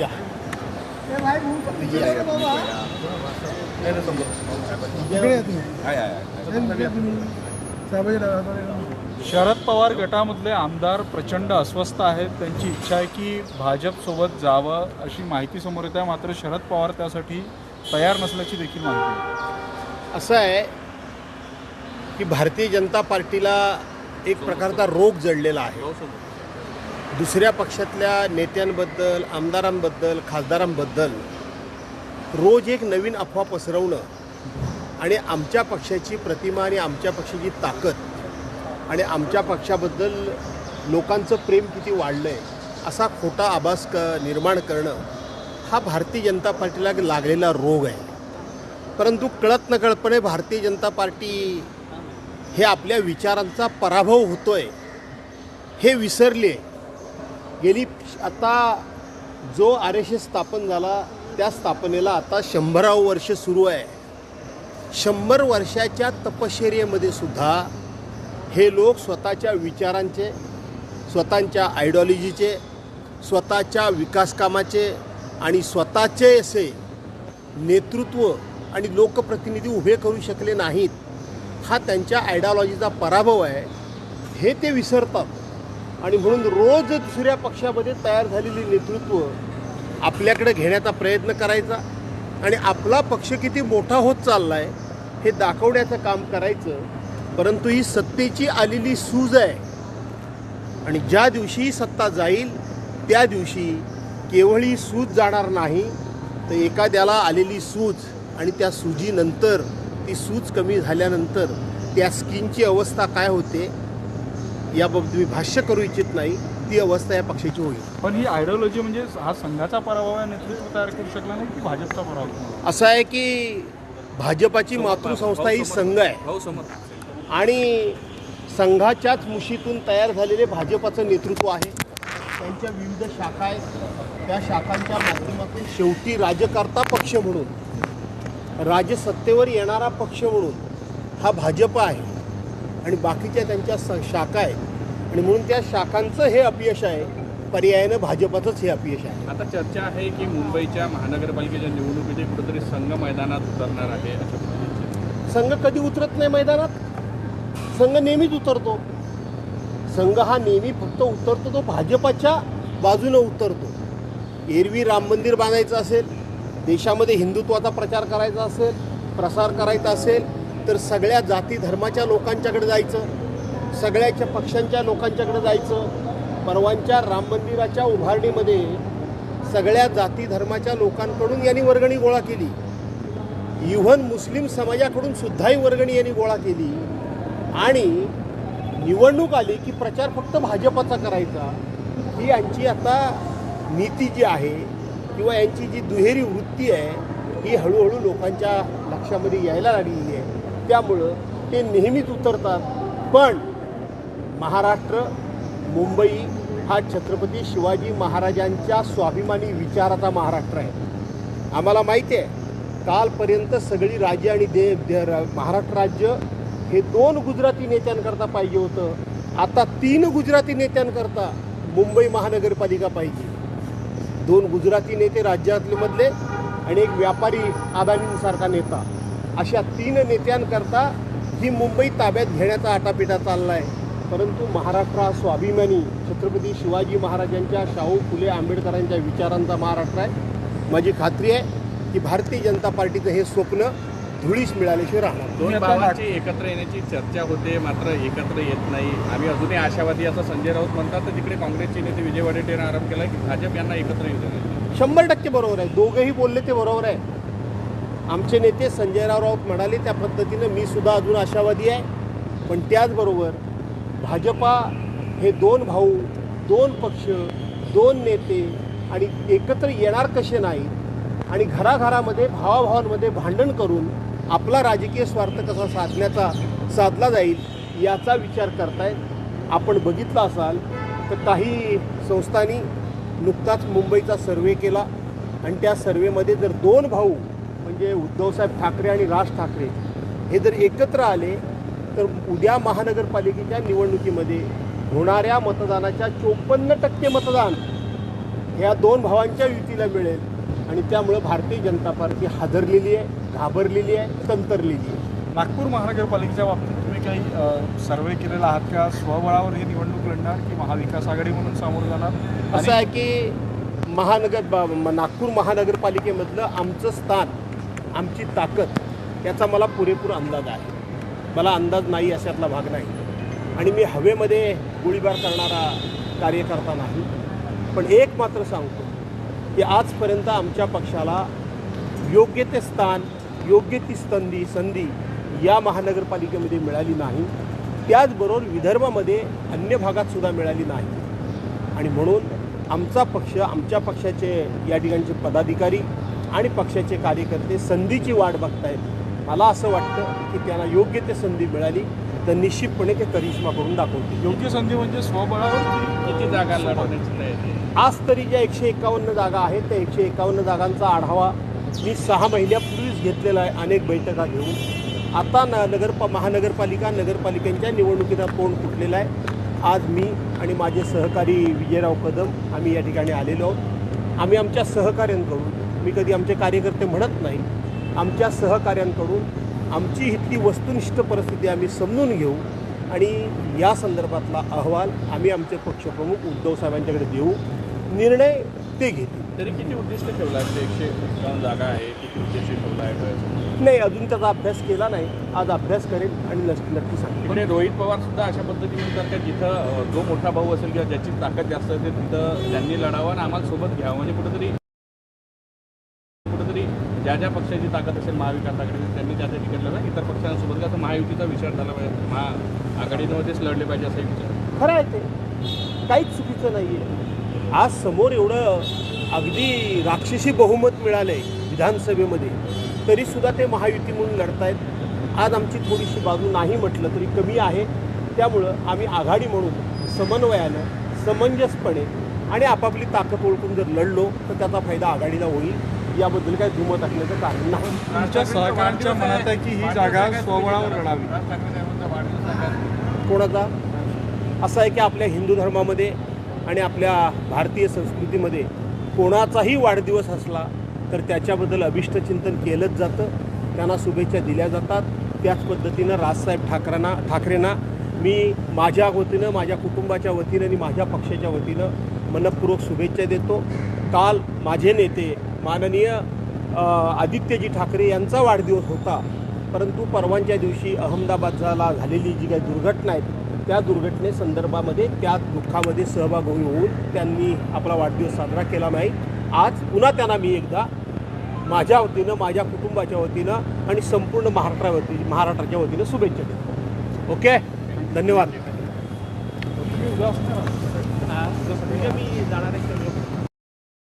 या शरद पवार गटामधले आमदार प्रचंड अस्वस्थ आहेत. त्यांची इच्छा आहे की भाजपसोबत जावं अशी माहिती समोर येते मात्र शरद पवार त्यासाठी तयार नसल्याची देखील माहिती आहे. असं आहे की भारतीय जनता पार्टीला एक प्रकारचा रोग जडलेला आहे. दुसऱ्या पक्षातल्या नेत्यांबद्दल आमदारांबद्दल खासदारांबद्दल रोज एक नवीन अफवा पसरवणं आणि आमच्या पक्षाची प्रतिमा आणि आमच्या पक्षाची ताकद आणि आमच्या पक्षाबद्दल लोकांचं प्रेम किती वाढलं आहे असा खोटा आभास क निर्माण करणं हा भारतीय जनता पार्टीला लागलेला रोग आहे. परंतु कळत नकळतपणे भारतीय जनता पार्टी हे आपल्या विचारांचा पराभव होतो आहे हे विसरले गेली आता जो आर एस एस स्थापन झाला त्या स्थापनेला आता शंभरावं वर्ष सुरू आहे. शंभर वर्षाच्या तपश्चर्येमध्ये सुद्धा हे लोक स्वतःच्या विचारांचे स्वतःच्या आयडिओलॉजीचे स्वतःच्या विकासकामाचे आणि स्वतःचे असे नेतृत्व आणि लोकप्रतिनिधी उभे करू शकले नाहीत हा त्यांच्या आयडिओलॉजीचा पराभव आहे. हे ते विसरतात. आणि म्हणून रोज दुसऱ्या पक्षामध्ये तयार झालेली नेतृत्व आपल्याकडे घेण्याचा प्रयत्न करायचा आणि आपला पक्ष किती मोठा होत चालला आहे हे दाखवण्याचं काम करायचं. परंतु ही सत्तेची आलेली सूज आहे. आणि ज्या दिवशी सत्ता जाईल त्या दिवशी केवळ ही सूज जाणार नाही तर एखाद्याला आलेली सूज आणि त्या सुजीनंतर ती सूज कमी झाल्यानंतर त्या स्किनची अवस्था काय होते याबाबत मी भाष्य करू इच्छित नाही. ती अवस्था या पक्षाची होईल. पण ही आयडिओलॉजी म्हणजे हा संघाचा पराभव आहे नेतृत्व तयार करू शकला नाही की भाजपचा पराभव? असं आहे की भाजपाची मातृसंस्था ही संघ आहे. आणि संघाच्याच मुशीतून तयार झालेले भाजपाचं नेतृत्व आहे. त्यांच्या विविध शाखा आहेत. त्या शाखांच्या माध्यमातून शेवटी राजकर्ता पक्ष म्हणून राजसत्तेवर येणारा पक्ष म्हणून हा भाजप आहे. आणि बाकीच्या त्यांच्या स शाखा आहेत. आणि म्हणून त्या शाखांचं हे अपयश आहे. पर्यायानं भाजपाचंच हे अपयश आहे. आता चर्चा आहे की मुंबईच्या महानगरपालिकेच्या निवडणुकीचे कुठेतरी संघ मैदानात उतरणार आहे संघ कधी उतरत नाही मैदानात? संघ नेहमीच उतरतो. संघ हा नेहमी फक्त उतरतो तो भाजपाच्या बाजूने उतरतो. एरवी राम मंदिर बांधायचं असेल देशामध्ये हिंदुत्वाचा प्रचार करायचा असेल प्रसार करायचा असेल तर सगळ्या जाती धर्माच्या लोकांच्याकडे जायचं सगळ्याच्या पक्षांच्या लोकांच्याकडे जायचं परवांच्या राम मंदिराच्या उभारणीमध्ये सगळ्या जाती धर्माच्या लोकांकडून यांनी वर्गणी गोळा केली. इव्हन मुस्लिम समाजाकडून सुद्धाही वर्गणी यांनी गोळा केली. आणि निवडणूक आली की प्रचार फक्त भाजपाचा करायचा. ही यांची आता नीती जी आहे किंवा यांची जी दुहेरी वृत्ती आहे ही हळूहळू लोकांच्या लक्षामध्ये यायला लागलेली आहे. त्यामुळं ते नेहमीच उतरतात. पण महाराष्ट्र मुंबई हा छत्रपती शिवाजी महाराजांच्या स्वाभिमानी विचाराचा महाराष्ट्र आहे. आम्हाला माहिती आहे कालपर्यंत सगळी राज्य आणि दे दे- महाराष्ट्र राज्य हे दोन गुजराती नेत्यांकरता पाहिजे होतं. आता तीन गुजराती नेत्यांकरता मुंबई महानगरपालिका पाहिजे. दोन गुजराती नेते राज्यातले मधले आणि एक व्यापारी अदानींसारखा नेता. अशा तीन नेत्यांकरता ही मुंबई ताब्यात घेण्याचा आटापिटा चालला आहे परंतु महाराष्ट्र हा स्वाभिमानी छत्रपती शिवाजी महाराजांच्या शाहू फुले आंबेडकरांच्या विचारांचा महाराष्ट्र आहे. माझी खात्री आहे की भारतीय जनता पार्टीचं हे स्वप्न धुळीस मिळाल्याशिवाय राहणार. दोन भावांची एकत्र येण्याची चर्चा होते मात्र एकत्र येत नाही. आम्ही अजूनही आशावादी असं संजय राऊत म्हणतात तर तिकडे काँग्रेसचे नेते विजय वडेट्टीवार आरोप केला की भाजप यांना एकत्र येऊ देणार नाही. शंभर टक्के बरोबर आहे. दोघंही बोलले ते बरोबर आहे. आमचे नेते संजयराव राऊत म्हणाले त्या पद्धतीनं मी सुद्धा अजून आशावादी आहे. पण त्याचबरोबर भाजपा हे दोन भाऊ दोन पक्ष दोन नेते आणि एकत्र येणार कसे नाहीत आणि घराघरामध्ये भावाभावांमध्ये भांडण करून आपला राजकीय स्वार्थ कसा साधण्याचा साधला जाईल याचा विचार करतायत आपण बघितलं असाल तर काही संस्थांनी नुकताच मुंबईचा सर्वे केला आणि त्या सर्वेमध्ये जर दोन भाऊ म्हणजे उद्धवसाहेब ठाकरे आणि राज ठाकरे हे जर एकत्र आले तर उद्या महानगरपालिकेच्या निवडणुकीमध्ये होणाऱ्या मतदानाच्या चोपन्न टक्के मतदान ह्या दोन भावांच्या युतीला मिळेल. आणि त्यामुळं भारतीय जनता पार्टी हादरलेली आहे घाबरलेली आहे तंतरलेली आहे. नागपूर महानगरपालिकेच्या बाबतीत तुम्ही काही सर्वे केलेला आहात का? स्वबळावर ही निवडणूक लढणार की महाविकास आघाडी म्हणून सामोरं जाणार? असं आहे की महानगर नागपूर महानगरपालिकेमधलं आमचं स्थान आमची ताकद याचा मला पुरेपूर अंदाज आहे. मला अंदाज नाही अशातला भाग नाही. आणि मी हवेमध्ये गोळीबार करणारा कार्यकर्ता नाही. पण एक मात्र सांगतो की आजपर्यंत आमच्या पक्षाला योग्य ते स्थान योग्य ती संधी संधी या महानगरपालिकेमध्ये मिळाली नाही. त्याचबरोबर विदर्भामध्ये अन्य भागातसुद्धा मिळाली नाही. आणि म्हणून आमचा पक्ष आमच्या पक्षाचे या ठिकाणचे पदाधिकारी आणि पक्षाचे कार्यकर्ते संधीची वाट बघतायत. मला असं वाटतं की त्यांना योग्य ते संधी मिळाली तर निश्चितपणे ते करिश्मा करून दाखवतील. योग्य संधी म्हणजे स्वबळावर किती जागा लढवण्याची? आज तरी ज्या एकशे एकावन्न जागा आहेत त्या एकशे एकावन्न जागांचा आढावा मी सहा महिन्यापूर्वीच घेतलेला आहे अनेक बैठका घेऊन. आता न नगर महानगरपालिका नगरपालिकांच्या निवडणुकीचा तोंड फुटलेला आहे. आज मी आणि माझे सहकारी विजयराव कदम आम्ही या ठिकाणी आलेलो आहोत. आम्ही आमच्या सहकाऱ्यांकडून मी कधी आमचे कार्यकर्ते म्हणत नाही. आमच्या सहकाऱ्यांकडून आमची इथली वस्तुनिष्ठ परिस्थिती आम्ही समजून घेऊ आणि या संदर्भातला अहवाल आम्ही आमचे पक्षप्रमुख उद्धव साहेबांच्याकडे देऊ. निर्णय ते घेतील. तरी किती उद्दिष्ट ठेवलं आहे? एकशे एकावन्न जागा आहे किती उद्दिष्ट ठेवला आहे? नाही अजून त्याचा अभ्यास केला नाही. आज अभ्यास करेल आणि नक्की नक्की सांगेल. इकडे रोहित पवार सुद्धा अशा पद्धतीने म्हणतात का जिथं जो मोठा भाऊ असेल किंवा ज्याची ताकद जास्त असेल तिथं त्यांनी लढावं आणि आम्हाला सोबत घ्यावं. म्हणजे कुठेतरी ज्या ज्या पक्षाची ताकद असेल महाविकास आघाडीची त्यांनी त्या त्या ठिकाणी लढा इतर पक्षांसोबत. का महायुतीचा विचार झाला पाहिजे. महा आघाडीमध्येच लढले पाहिजे असाही विचार. खरं आहे ते. काहीच चुकीचं नाही आहे आज समोर एवढं अगदी राक्षसी बहुमत मिळालं आहे विधानसभेमध्ये तरीसुद्धा ते महायुती म्हणून लढतायत. आज आमची थोडीशी बाजू नाही म्हटलं तरी कमी आहे. त्यामुळं आम्ही आघाडी म्हणून समन्वयानं समंजसपणे आणि आपापली ताकद ओळखून जर लढलो तर त्याचा फायदा आघाडीला होईल. याबद्दल काही धुमत असण्याचं कारण नाही. तुमच्या सहकाऱ्यांच्या मनात आहे की ही जागा स्वबळावर लढावी कोणाचा? असं आहे की आपल्या हिंदू धर्मामध्ये आणि आपल्या भारतीय संस्कृतीमध्ये कोणाचाही वाढदिवस असला तर त्याच्याबद्दल अभिष्टचिंतन केलंच जातं. त्यांना शुभेच्छा दिल्या जातात. त्याच पद्धतीनं राजसाहेब ठाकरेंना ठाकरेंना मी माझ्या वतीनं माझ्या कुटुंबाच्या वतीनं आणि माझ्या पक्षाच्या वतीनं मनपूर्वक शुभेच्छा देतो. काल माझे नेते माननीय आदित्यजी ठाकरे यांचा वाढदिवस होता. परंतु परवांच्या दिवशी अहमदाबादला झालेली जी काही दुर्घटना आहे त्या दुर्घटनेसंदर्भामध्ये त्या दुःखामध्ये सहभागी होऊन त्यांनी आपला वाढदिवस साजरा केला नाही. आज पुन्हा त्यांना मी एकदा माझ्या वतीनं माझ्या कुटुंबाच्या वतीनं आणि संपूर्ण महाराष्ट्रावरती महाराष्ट्राच्या वतीनं शुभेच्छा देतो. ओके? धन्यवाद. मी जाणार आहे